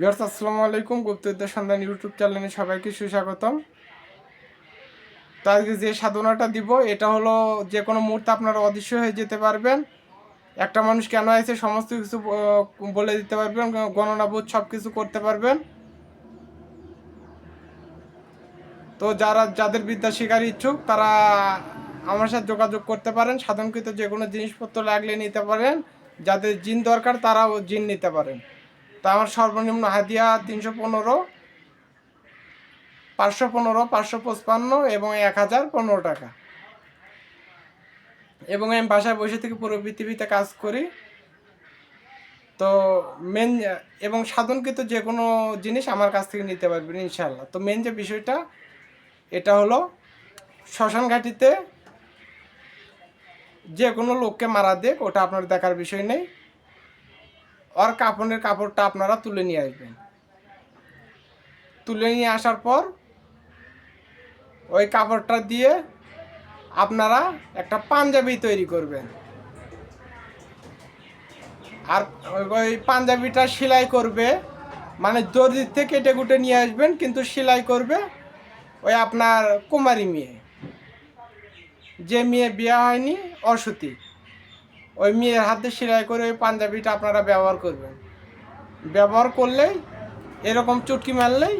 বিয়ার্স আসসালামু আলাইকুম। গুপ্তবিদ্যা সন্ধান ইউটিউব চ্যানেলে সবাইকে সুস্বাগতম। তো আজকে যে সাধনাটা দিব, এটা হলো যে কোনো মুহূর্তে আপনারা অদৃশ্য হয়ে যেতে পারবেন। একটা মানুষ কেন আছে সমস্ত কিছু বলে দিতে পারবেন গণনাবোধ সব কিছু করতে পারবেন। তো যারা, যাদের বিদ্যা শেখার ইচ্ছুক, তারা আমার সাথে যোগাযোগ করতে পারেন। সাধনকৃত যে কোনো জিনিসপত্র লাগলে নিতে পারেন। যাদের জিন দরকার, তারাও জিন নিতে পারেন। তা আমার সর্বনিম্ন হাদিয়া তিনশো পনেরো, পাঁচশো পনেরো, পাঁচশো পঁচপান্ন এবং এক হাজার পনেরো টাকা। এবং আমি বাসায় বসে থেকে পুরো পৃথিবীতে কাজ করি। তো মেন এবং সাধনকৃত যে কোনো জিনিস আমার কাছ থেকে নিতে পারবেন ইনশাল্লাহ তো মেন যে বিষয়টা, এটা হলো শ্মশান ঘাটিতে যে কোনো লোককে মারা দেখ ওটা আপনার দেখার বিষয় নেই। ওর কাপড়ের কাপড়টা আপনারা তুলে নিয়ে আসবেন। তুলে নিয়ে আসার পর ওই কাপড়টা দিয়ে আপনারা একটা পাঞ্জাবি তৈরি করবেন। আর ওই- পাঞ্জাবিটা সেলাই করবে মানে দর্জির থেকে কেটে কুটে নিয়ে আসবেন, কিন্তু সেলাই করবে ওই আপনার কুমারী মেয়ে। যে মেয়ে বিয়ে হয়নি, অসতী। ওই মেয়ের হাতে সেলাই করে ওই পাঞ্জাবিটা আপনারা ব্যবহার করবেন। ব্যবহার করলেই এরকম চুটকি মারলেই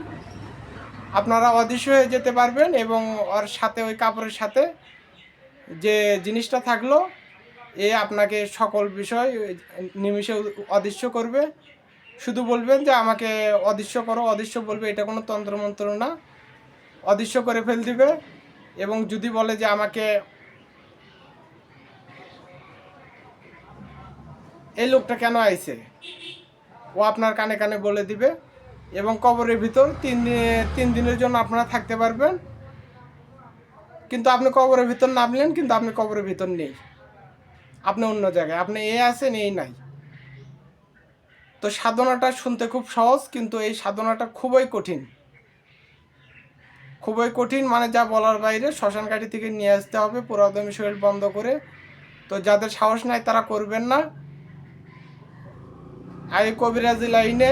আপনারা অদৃশ্য হয়ে যেতে পারবেন এবং ওর সাথে ওই কাপড়ের সাথে যে জিনিসটা থাকল, এ আপনাকে সকল বিষয় নিমিষে অদৃশ্য করবে। শুধু বলবেন যে আমাকে অদৃশ্য করো, অদৃশ্য বলবে, এটা কোনো তন্ত্রমন্ত্র না। অদৃশ্য করে ফেল দিবে এবং যদি বলে যে আমাকে এই লোকটা কেন আইছে? ও আপনার কানে কানে বলে দিবে এবং কবরের ভিতর তিন তিন দিনের জন্য আপনারা থাকতে পারবেন। কিন্তু আপনি কবরের ভিতর নামলেন, কিন্তু আপনি কবরের ভিতর নেই। আপনি অন্য জায়গায়, আপনি এ আছেন, এই নাই। তো সাধনাটা শুনতে খুব সহজ, কিন্তু এই সাধনাটা খুবই কঠিন। খুবই কঠিন মানে যা বলার বাইরে, শ্মশান ঘাটি থেকে নিয়ে আসতে হবে, পুরাতন শরীর বন্ধ করে। তো যাদের সাহস নাই তারা করবেন না। আগে কবিরাজি লাইনে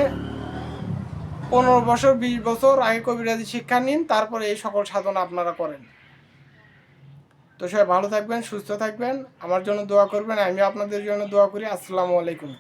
পনেরো বছর, বিশ বছর আগে কবিরাজি শিক্ষা নিন, তারপরে এই সকল সাধনা আপনারা করেন। তো সবাই ভালো থাকবেন, সুস্থ থাকবেন। আমার জন্য দোয়া করবেন আমি আপনাদের জন্য দোয়া করি। আসসালামু আলাইকুম।